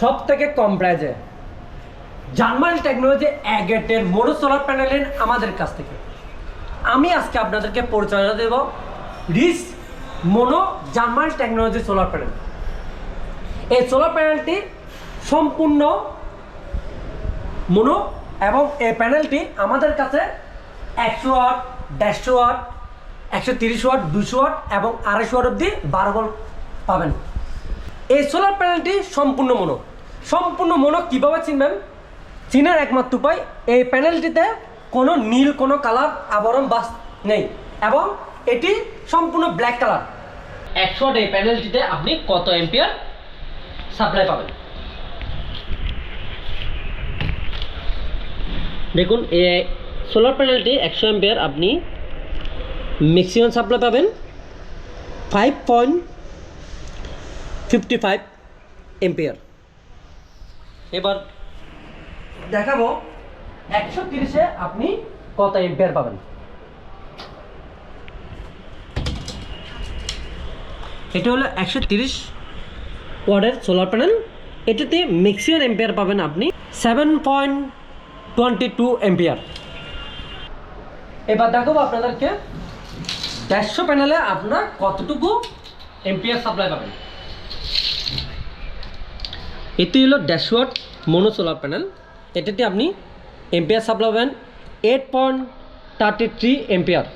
সব থেকে কম প্রাইজে। জার্মান টেকনোলজি অ্যাগেটের মোনো সোলার প্যানেল আমাদের কাছ থেকে। আমি আজকে আপনাদেরকে পরিচয় দেব Rees mono German technology solar panel এই সোলার প্যানেলটি সম্পূর্ণ মোনো এবং এই প্যানেলটি আমাদের কাছে একশো ওয়াট দেড়শো ওয়াট একশো তিরিশ ওয়াট দুশো ওয়াট এবং আড়াইশো ওয়াট অব্দি বারো পাবেন। এই সোলার প্যানেলটি সম্পূর্ণ মনো সম্পূর্ণ মনো কীভাবে চিনবেন? চিনার একমাত্র উপায়, এই প্যানেলটিতে কোনো নীল, কোনো কালার আবরণ বাস নেই এবং এটি সম্পূর্ণ ব্ল্যাক কালার একশো এই প্যানেলটিতে আপনি কত এম্পিয়ার সাপ্লাই পাবেন? দেখুন এ সোলার প্যানেলটি একশো এম্পিয়ার আপনি ম্যাক্সিমাম সাপ্লাই পাবেন। Five point fifty five ampere এবার দেখাবো একশো তিরিশে আপনি কত এম্পিয়ার পাবেন। এটা হলো একশো তিরিশ ওয়ার্ডের সোলার প্যানেল এটাতে ম্যাক্সিমাম এম্পিয়ার পাবেন আপনি seven point twenty two ampere এবার দেখাবো আপনাদেরকে দেড়শো প্যানেলে আপনার কতটুকু এম্পিয়ার সাপ্লাই পাবেন। এটি হলো ড্যাশওয়ার্ড মোনো সোলার প্যানেল এটাতে আপনি এম্পিয়ার সাপ্লাই পাবেন eight point thirty three ampere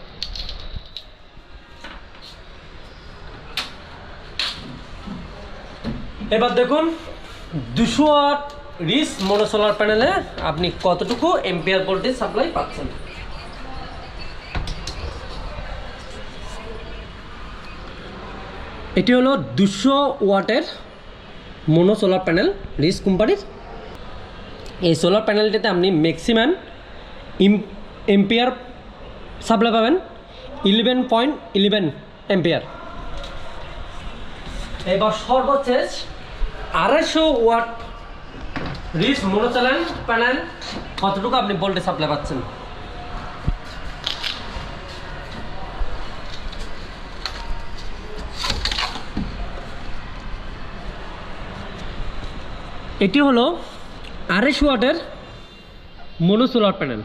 এবার দেখুন, দুশো ওয়াট রিস মোনো সোলার প্যানেলে আপনি কতটুকু এম্পিয়ার ভোল্টেজ সাপ্লাই পাচ্ছেন? এটি হলো দুশো ওয়াটের মোনো সোলার প্যানেল রিস কোম্পানির এই সোলার প্যানেলটিতে আপনি ম্যাক্সিমাম ইম এম্পিয়ার সাপ্লাই পাবেন ইলেভেন পয়েন্ট ইলেভেন এম্পিয়ার এবার সর্বশেষ আড়াইশো ওয়াট রিস মোনোচালান প্যানেল কতটুকু আপনি ভোল্টেজ সাপ্লাই পাচ্ছেন? এটি হলো আড়াইশো ওয়াটের মোনো সোলার প্যানেল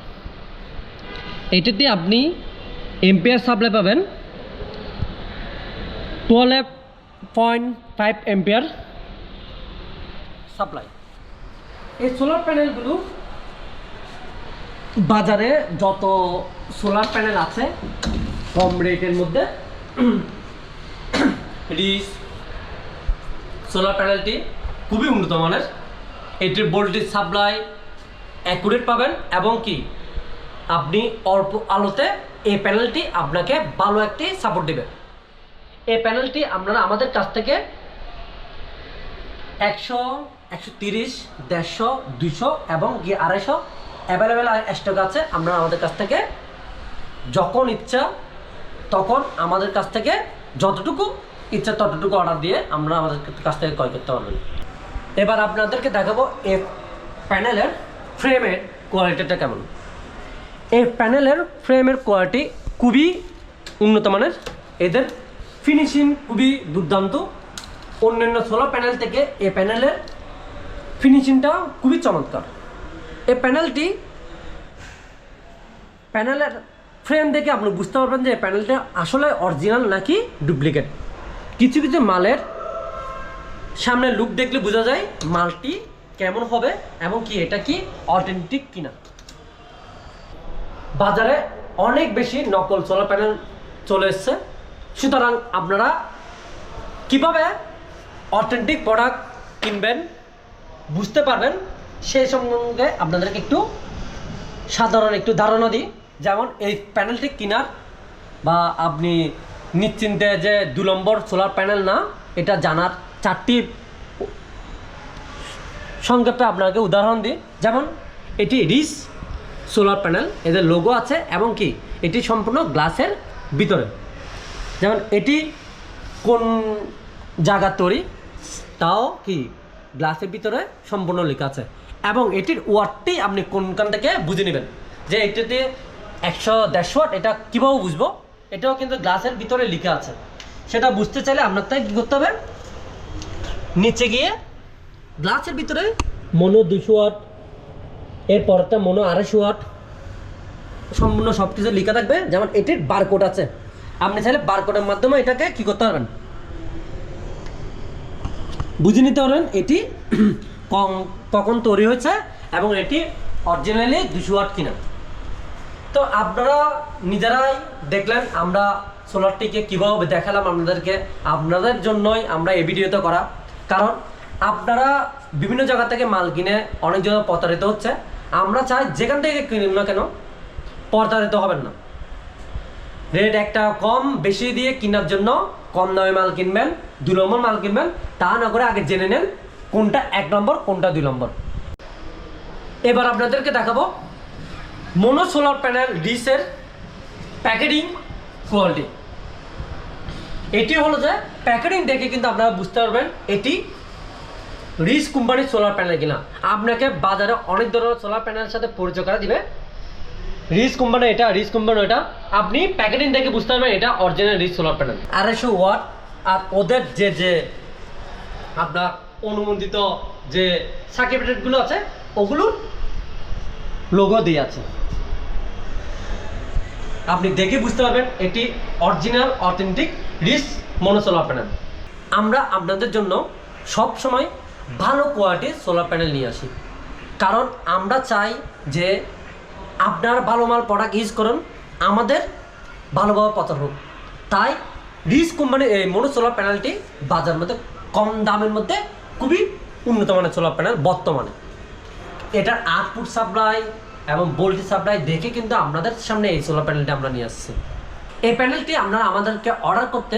এটাতে আপনি এম্পিয়ার সাপ্লাই পাবেন twelve point five ampere supply এই সোলার প্যানেলগুলো বাজারে যত সোলার প্যানেল আছে, কম রেটের মধ্যে রিস সোলার প্যানেলটি খুবই উন্নত মানের। এটির ভোল্টেজ সাপ্লাই অ্যাকুরেট পাবেন এবং কি, আপনি অল্প আলোতে এই প্যানেলটি আপনাকে ভালো একটি সাপোর্ট দেবে। এই প্যানেলটি আপনারা আমাদের কাছ থেকে একশো একশো তিরিশ, দেড়শো দুশো এবং কি আড়াইশো অ্যাভেলেবেল স্টক আছে আপনারা আমাদের কাছ থেকে। যখন ইচ্ছা তখন আমাদের কাছ থেকে যতটুকু ইচ্ছা ততটুকু অর্ডার দিয়ে আমরা আমাদের কাছ থেকে ক্রয় করতে পারবেন। এবার আপনাদেরকে দেখাবো এই প্যানেলের ফ্রেমের কোয়ালিটিটা কেমন। এই প্যানেলের ফ্রেমের কোয়ালিটি খুবই উন্নত মানের। এদের ফিনিশিং খুবই দুর্দান্ত। অন্যান্য সোলার প্যানেল থেকে এই প্যানেলের ফিনিশিংটা খুবই চমৎকার। এই প্যানেলটি প্যানেলের ফ্রেম দেখে আপনি বুঝতে পারবেন যে এই প্যানেলটা আসলে অরিজিনাল নাকি ডুপ্লিকেট। কিছু কিছু মালের সামনে লুক দেখলে বোঝা যায় মালটি কেমন হবে এবং কি এটা কি অথেন্টিক কিনা। বাজারে অনেক বেশি নকল সোলার প্যানেল চলে এসছে। সুতরাং আপনারা কীভাবে অথেন্টিক প্রোডাক্ট কিনবেন বুঝতে পারবেন। সেই সম্বন্ধে আপনাদেরকে একটু সাধারণ একটু ধারণা দিই। যেমন এই প্যানেলটি কেনার বা আপনি নিশ্চিন্তে যে দু নম্বর সোলার প্যানেল না, এটা জানার চারটি সংক্ষেপে আপনাকে উদাহরণ দিই। যেমন, এটি রিস সোলার প্যানেল, এদের লোগো আছে, এবং কি, এটি সম্পূর্ণ গ্লাসের ভিতরে। যেমন, এটি কোন জায়গার তৈরি, তাও কি, গ্লাসের ভিতরে সম্পূর্ণ লেখা আছে। এবং এটির ওয়াটটি আপনি কোনখান থেকে বুঝে নেবেন? যে এটিতে একশো দেড়শো ওয়াট এটা কীভাবে বুঝব? এটাও কিন্তু গ্লাসের ভিতরে লেখা আছে। সেটা বুঝতে চাইলে আপনার তাই কী করতে হবে? নিচে গিয়ে গ্লাসের ভিতরে মনো দুশো ওয়াট এর পরেরটা মনো আড়াইশো ওয়াট সম্পূর্ণ সব কিছু লেখা থাকবে, যেমন এটির বারকোড আছে। আপনি চাইলে বারকোডের মাধ্যমে এটাকে কি করতে পারবেন? বুঝে নিতে পারবেন, এটি কখন তৈরি হয়েছে এবং এটি অরিজিনালি দুশো ওয়াট কিনা। তো আপনারা নিজেরাই দেখলেন, আমরা সোলারটিকে কীভাবে দেখালাম আপনাদেরকে। আপনাদের জন্যই আমরা এই ভিডিওতে করা। কারণ আপনারা বিভিন্ন জায়গা থেকে মাল কিনে অনেক জায়গায় প্রতারিত হচ্ছে। আমরা চাই যেখান থেকে কিনুন না কেন, প্রতারিত হবেন না। রেট একটা কম বেশি দিয়ে কেনার জন্য কম দামে মাল কিনবেন, দু নম্বর মাল কিনবেন, তা না করে আগে জেনে নেন কোনটা এক নম্বর, কোনটা দুই নম্বর। এবার আপনাদেরকে দেখাবো মোনো সোলার প্যানেল ডিসের প্যাকেটিং কোয়ালিটি। এটি হলো যে প্যাকেটিং দেখে কিন্তু আপনারা বুঝতে পারবেন এটি রিস কোম্পানির সোলার প্যানেল কিনা। আপনাকে বাজারে অনেক ধরনের সোলার প্যানেলের সাথে পরিচয় করা দিবে। রিস কোম্পানি এটা রিস কোম্পানি এটা আপনি প্যাকেটিং দেখে বুঝতে পারবেন এটা অরিজিনাল রিস সোলার প্যানেল আড়াইশো ওয়াট আর ওদের যে যে আপনার অনুমোদিত যে সার্টিফিকেটগুলো আছে ওগুলোর লোগো দিয়ে আছে। আপনি দেখে বুঝতে পারবেন এটি অরিজিনাল অথেন্টিক রিস মনোসোলার প্যানেল আমরা আপনাদের জন্য সব সময় ভালো কোয়ালিটির সোলার প্যানেল নিয়ে আসি। কারণ আমরা চাই যে আপনার ভালো মাল প্রোডাক্ট ইউজ করুন, আমাদের ভালোভাবে প্রচার হোক। তাই রিস কোম্পানির এই মনো সোলার প্যানেলটি বাজার মধ্যে কম দামের মধ্যে খুবই উন্নত মানের সোলার প্যানেল বর্তমানে। এটার আউটপুট সাপ্লাই এবং ভোল্টেজ সাপ্লাই দেখে কিন্তু আপনাদের সামনে এই সোলার প্যানেলটি আমরা নিয়ে আসছি। এই প্যানেলটি আপনারা আমাদেরকে অর্ডার করতে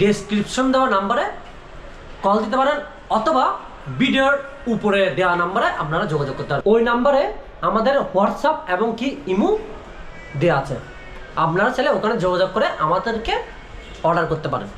ডেসক্রিপশন দেওয়া নাম্বারে কল দিতে পারেন, অথবা ভিডিওর উপরে দেওয়া নাম্বারে আপনারা যোগাযোগ করতে পারেন। ওই নাম্বারে আমাদের হোয়াটসঅ্যাপ এবং কি ইমো দেওয়া আছে। আপনারা চাইলে ওখানে যোগাযোগ করে আমাদেরকে অর্ডার করতে পারেন।